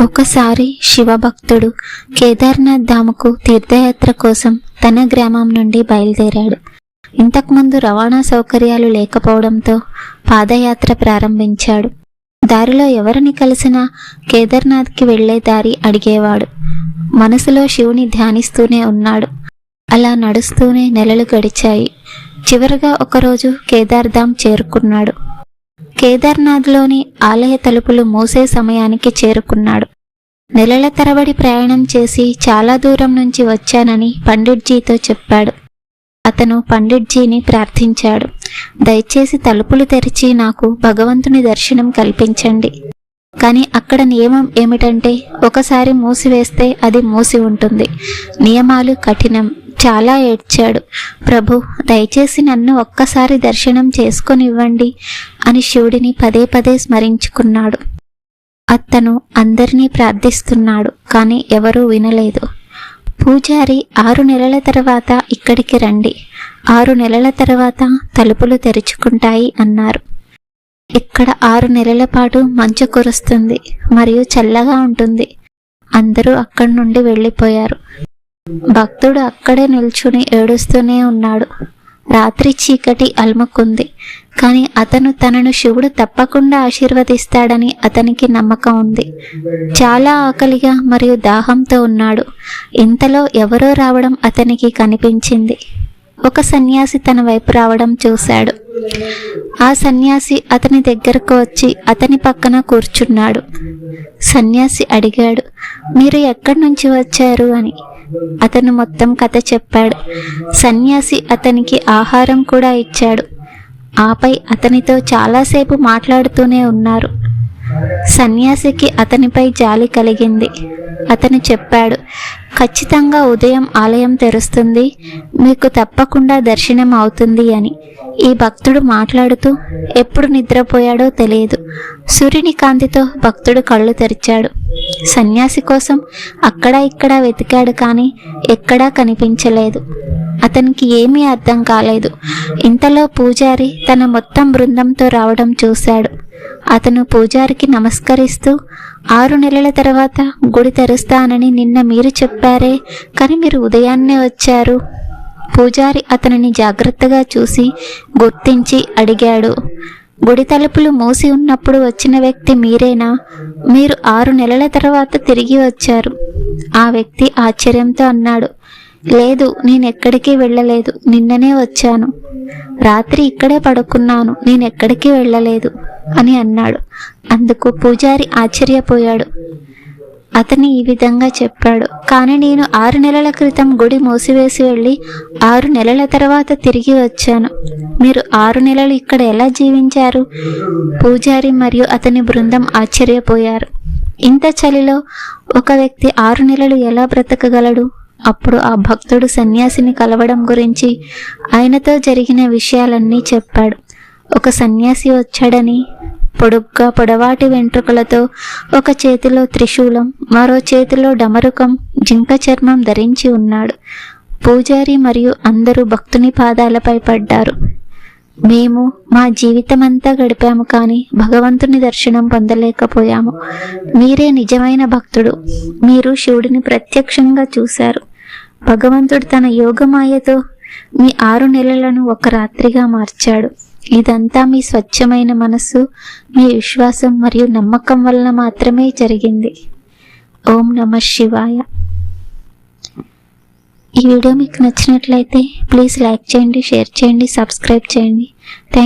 ఒకసారి శివభక్తుడు కేదార్నాథ్ ధాముకు తీర్థయాత్ర కోసం తన గ్రామం నుండి బయలుదేరాడు. ఇంతకుముందు రవాణా సౌకర్యాలు లేకపోవడంతో పాదయాత్ర ప్రారంభించాడు. దారిలో ఎవరిని కలిసినా కేదార్నాథ్కి వెళ్ళే దారి అడిగేవాడు. మనసులో శివుని ధ్యానిస్తూనే ఉన్నాడు. అలా నడుస్తూనే నెలలు గడిచాయి. చివరగా ఒకరోజు కేదార్ధామ్ చేరుకున్నాడు. కేదార్నాథ్లోని ఆలయ తలుపులు మూసే సమయానికి చేరుకున్నాడు. నెలల తరబడి ప్రయాణం చేసి చాలా దూరం నుంచి వచ్చానని పండిట్జీతో చెప్పాడు. అతను పండిట్జీని ప్రార్థించాడు. దయచేసి తలుపులు తెరిచి నాకు భగవంతుని దర్శనం కల్పించండి. కానీ అక్కడ నియమం ఏమిటంటే ఒకసారి మూసివేస్తే అది మూసి ఉంటుంది. నియమాలు కఠినం. చాలా ఏడ్చాడు. ప్రభు దయచేసి నన్ను ఒక్కసారి దర్శనం చేసుకొనివ్వండి అని శివుడిని పదే పదే స్మరించుకున్నాడు. అతను అందరినీ ప్రార్థిస్తున్నాడు కానీ ఎవరూ వినలేదు. పూజారి ఆరు నెలల తర్వాత ఇక్కడికి రండి. ఆరు నెలల తర్వాత తలుపులు తెరుచుకుంటాయి అన్నారు. ఇక్కడ ఆరు నెలల పాటు మంచు కురుస్తుంది మరియు చల్లగా ఉంటుంది. అందరూ అక్కడి నుండి వెళ్ళిపోయారు. భక్తుడు అక్కడే నిల్చుని ఏడుస్తూనే ఉన్నాడు. రాత్రి చీకటి అలుముకుంది. కానీ అతను తనను శివుడు తప్పకుండా ఆశీర్వదిస్తాడని అతనికి నమ్మకం ఉంది. చాలా ఆకలిగా మరియు దాహంతో ఉన్నాడు. ఇంతలో ఎవరో రావడం అతనికి కనిపించింది. ఒక సన్యాసి తన వైపు రావడం చూశాడు. ఆ సన్యాసి అతని దగ్గరకు వచ్చి అతని పక్కన కూర్చున్నాడు. సన్యాసి అడిగాడు మీరు ఎక్కడి నుంచి వచ్చారు? అని. అతను మొత్తం కథ చెప్పాడు. సన్యాసి అతనికి ఆహారం కూడా ఇచ్చాడు. ఆపై అతనితో చాలాసేపు మాట్లాడుతూనే ఉన్నారు. సన్యాసికి అతనిపై జాలి కలిగింది. అతను చెప్పాడు ఖచ్చితంగా ఉదయం ఆలయం తెరుస్తుంది. మీకు తప్పకుండా దర్శనం అవుతుంది అని. ఈ భక్తుడు మాట్లాడుతూ ఎప్పుడు నిద్రపోయాడో తెలియదు. సూర్యుని కాంతితో భక్తుడు కళ్ళు తెరిచాడు. సన్యాసి కోసం అక్కడ ఇక్కడ వెతికాడు కానీ ఎక్కడా కనిపించలేదు. అతనికి ఏమీ అర్థం కాలేదు. ఇంతలో పూజారి తన మొత్తం బృందంతో రావడం చూశాడు. అతను పూజారికి నమస్కరిస్తూ ఆరు నెలల తర్వాత గుడి తెరుస్తానని నిన్న మీరు చెప్పారే కానీ మీరు ఉదయాన్నే వచ్చారు. పూజారి అతనిని జాగ్రత్తగా చూసి గుర్తించి అడిగాడు. గుడి తలుపులు మూసి ఉన్నప్పుడు వచ్చిన వ్యక్తి మీరేనా? మీరు ఆరు నెలల తర్వాత తిరిగి వచ్చారు. ఆ వ్యక్తి ఆశ్చర్యంతో అన్నాడు. లేదు నేనెక్కడికి వెళ్ళలేదు. నిన్ననే వచ్చాను. రాత్రి ఇక్కడే పడుకున్నాను నేను ఎక్కడికి వెళ్ళలేదు అని అన్నాడు. అందుకు పూజారి ఆశ్చర్యపోయాడు. అతని ఈ విధంగా చెప్పాడు కానీ నేను ఆరు నెలల క్రితం గుడి మూసివేసి వెళ్ళి ఆరు నెలల తర్వాత తిరిగి వచ్చాను. మీరు ఆరు నెలలు ఇక్కడ ఎలా జీవించారు? పూజారి మరియు అతని బృందం ఆశ్చర్యపోయారు. ఇంత చలిలో ఒక వ్యక్తి ఆరు నెలలు ఎలా బ్రతకగలడు? అప్పుడు ఆ భక్తుడు సన్యాసిని కలవడం గురించి ఆయనతో జరిగిన విషయాలన్నీ చెప్పాడు. ఒక సన్యాసి వచ్చాడని పొడుగ్గా పొడవాటి వెంట్రుకలతో ఒక చేతిలో త్రిశూలం మరో చేతిలో డమరుకం జింక చర్మం ధరించి ఉన్నాడు. పూజారి మరియు అందరూ భక్తుని పాదాలపై పడ్డారు. మేము మా జీవితమంతా గడిపాము కానీ భగవంతుని దర్శనం పొందలేకపోయాము. మీరే నిజమైన భక్తుడు. మీరు శివుడిని ప్రత్యక్షంగా చూశారు. భగవంతుడు తన యోగమాయతో మీ ఆరు నెలలను ఒక రాత్రిగా మార్చాడు. ఇదంతా మీ స్వచ్ఛమైన మనస్సు మీ విశ్వాసం మరియు నమ్మకం వలన మాత్రమే జరిగింది. ఓం నమ శివాయ. ఈ వీడియో మీకు నచ్చినట్లయితే ప్లీజ్ లైక్ చేయండి షేర్ చేయండి సబ్స్క్రైబ్ చేయండి. థ్యాంక్